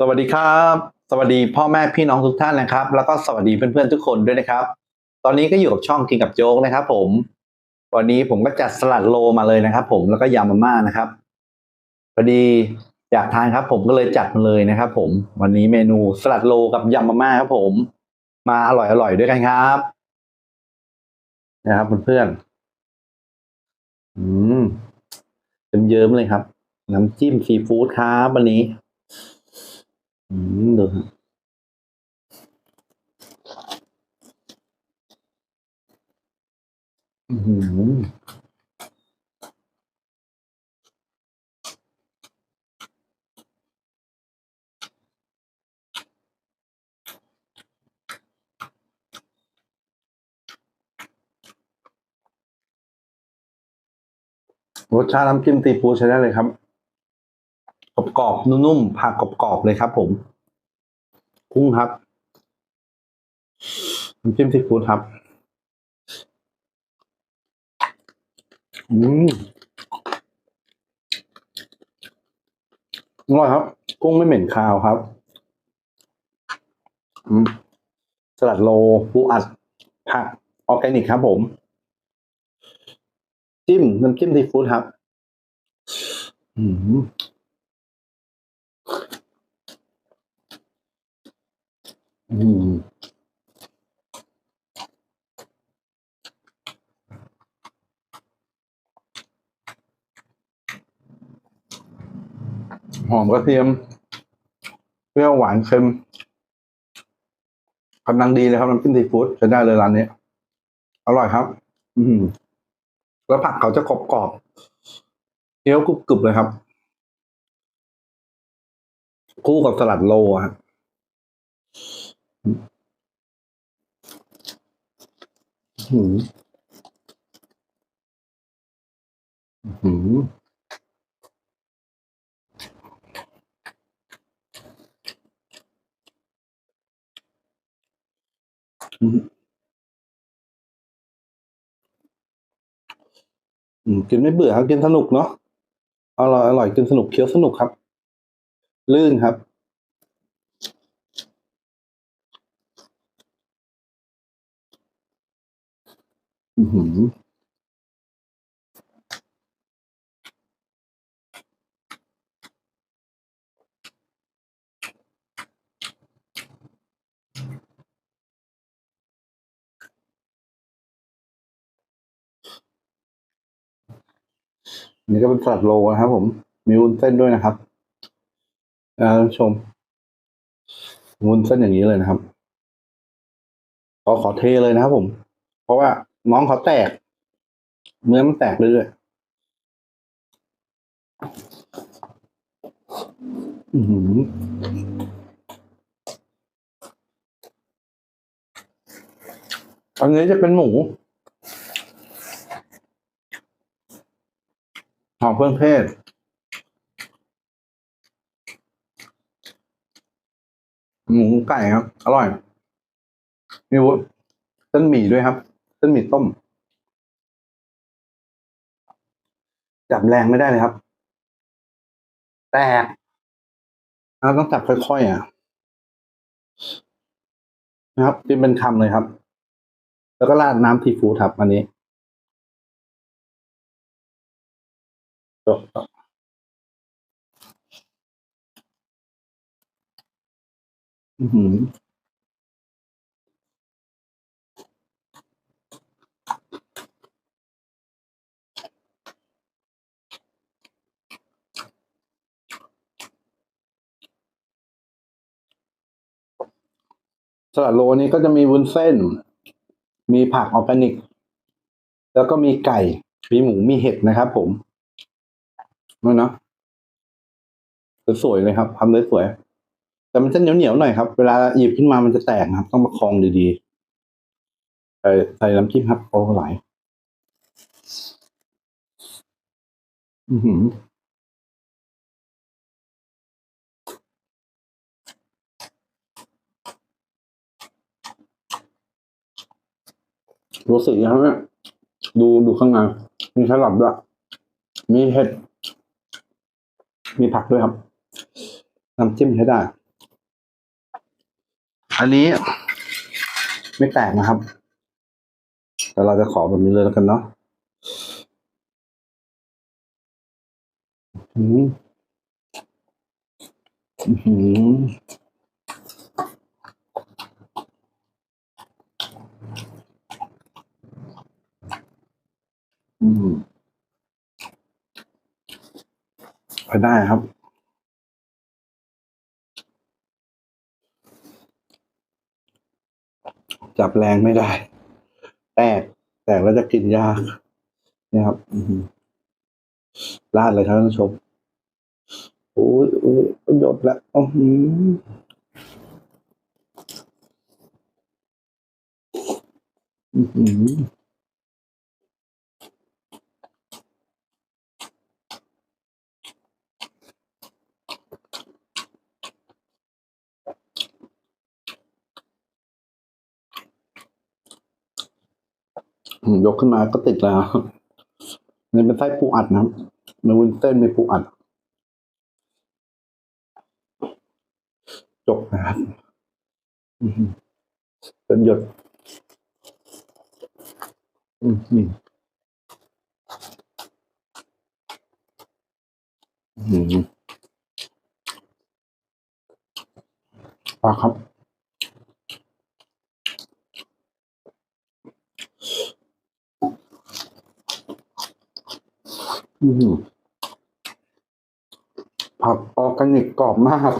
สวัสดีครับ สวัสดีพ่อแม่พี่น้องทุกท่านนะครับ แล้วก็สวัสดีเพื่อนๆทุกคนด้วยนะครับ ตอนนี้ก็อยู่กับช่องกินกับโจ๊กนะครับ ผม วันนี้ผมก็จัดสลัดโลมาเลยนะครับ ผมแล้วก็ยำมาม่านะครับพอดีอยากทานครับ ผมก็เลยจัดมาเลยนะครับ ผม วันนี้เมนูสลัดโลกับยำมาม่าครับ ผม มาอร่อยๆด้วยกันครับ นะครับเพื่อนๆอืมเยิ้มๆเลยครับ น้ำจิ้มซีฟู้ดครับวันนี้ อืมดูฮะอือหือรสชาติน้ำจิ้มซีฟู้ดใช้ได้เลยครับ กรอบๆนุ่มๆผักกรอบๆเลยครับ ผมกุ้งครับน้ำจิ้มซีฟู้ดครับอืมอร่อยครับ กุ้งไม่เหม็นคาวครับสลัดโลปูอัด ผักออร์แกนิกครับผม จิ้มน้ำจิ้มซีฟู้ดครับ อืม อืมหอมกระเทียม เปรี้ยวหวานเค็มกำลังดีเลยครับน้ำจิ้มซีฟู้ดใช้ได้เลยร้านนี้ อร่อยครับ อืมแล้วผักเขาจะกรอบกรอบๆเคี้ยวกรุบกรุบเลยครับ คู่กับสลัดโลอะครับ หืมหืมอืมอืมกินไม่เบื่อครับ กินสนุกเนาะอร่อยอร่อยกินสนุกเคี้ยวสนุกครับ ลื่นครับ อือหือนี่ก็เป็นสลัดโลนะครับผม มีวุ้นเส้นด้วยนะครับนะท่านชมวุ้นเส้นอย่างนี้เลยนะครับขอขอเทเลยนะครับผม เพราะว่า น้องเขาแตก เนื้อมันแตกเรื่อยอืมอันนี้จะเป็นหมูหอมเครื่องเทศหมูไก่ครับ อร่อย มีวุ้นเส้นหมี่ด้วยครับ เส้นหมี่ต้ม จับแรงไม่ได้เลยครับ แตกเราต้องจับค่อยๆอะ นะครับกินเป็นคำเลยครับ แล้วก็ราดน้ำซีฟู้ดครับอันนี้จบอือหือ ลัดโลนี้ก็จะมีวุ้นเส้น มีผักออร์แกนิก แล้วก็มีไก่ มีหมู มีเห็ดนะครับผมนั่นเนาะสวยเลยครับทำได้สวย แต่มันจะเหนียวๆหนียวหน่อยครับ เวลาหยิบขึ้นมามันจะแตกนะครับ ต้องประคองดีๆ ใส่ใส่น้ำจิ้มครับ โอ้ไหลายอือหือ รู้สึกยังไงเนี่ยดูดูข้างในมีแครอทด้วย มีเห็ด มีผักด้วยครับน้ำจิ้มใช้ได้ อันนี้ ไม่แตกนะครับ แต่เราจะขอแบบนี้เลยแล้วกันเนาะอืมอื้อ อืมไปได้ครับจับแรงไม่ได้ แตก แตกแล้วจะกินยาก นี่ครับอือหือลาดเลยครับท่านผู้ชมโอ้ยโอ้ยหยดแล้วอือหืออือหืออืม ยกขึ้นมาก็ติดแล้วนี่เป็นไส้ปูอัดนะครับมีวุ้นเส้นมีปูอัดจบนะครับเป็นหยดอือหืออือหือปลาครับ อือหือ ผักออร์แกนิกกรอบมาก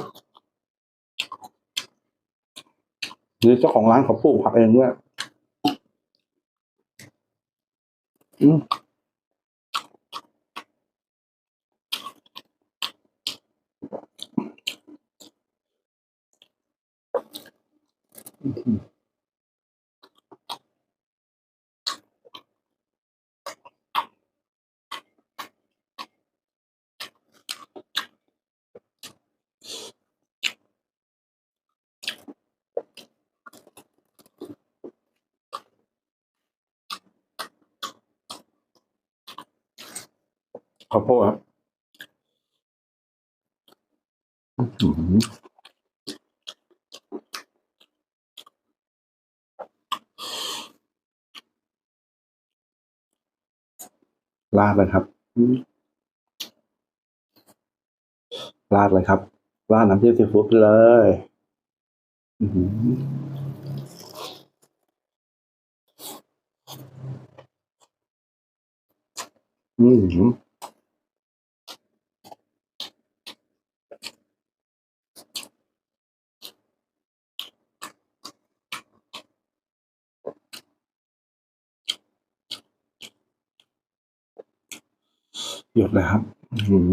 นี่เจ้าของร้านเขาปลูกผักเองด้วยอืม ข้าวโพดครับอื้อหือราดเลยครับอืมราดเลยครับราดน้ำจิ้มซีฟู้ดเลยอือ หยดเลยครับอือหือ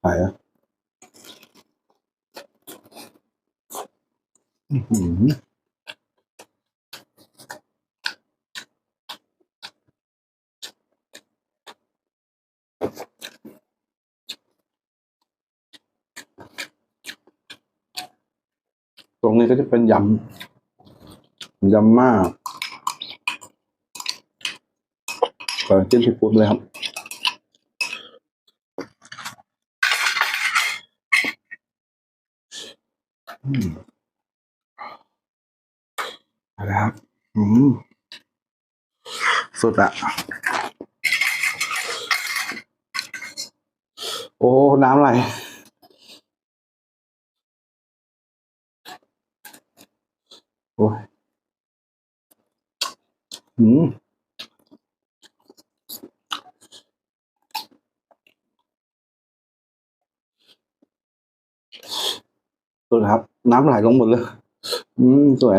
ไปอะหือตรงนี้ก็จะเป็นยำยำมากก่อนจิ้มซีฟู้ดเลยครับ อืมเอาละครับ อืมสุดอะโอ้ น้ำไหลโอ้ยอืม ดูนะครับ น้ำไหลลงหมดเลย อืมสวย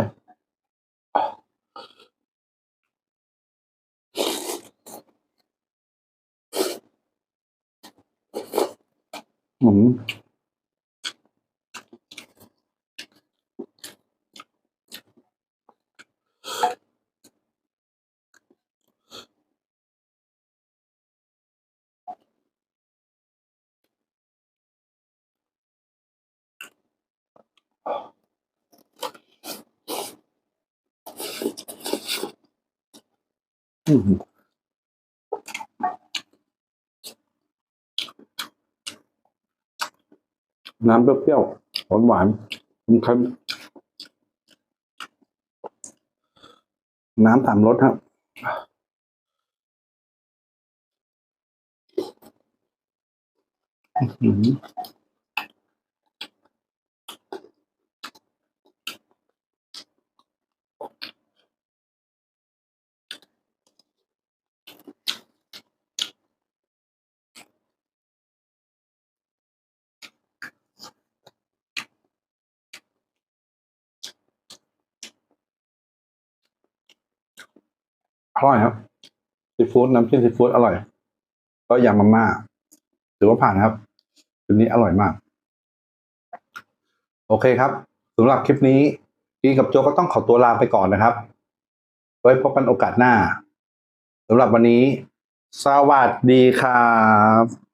อืม น้ำเปรี้ยวๆหวานหวานเค็มน้ำสามรสครับอื อร่อยครับซีฟู้ดน้ำจิ้มซีฟู้ดอร่อย ก็ยำมาม่าถือว่าผ่านครับคลิปนี้อร่อยมาก โอเคครับสำหรับคลิปนี้พี่กับโจก็ต้องขอตัวลาไปก่อนนะครับ ไว้พบกันโอกาสหน้าสำหรับวันนี้ สวัสดีครับ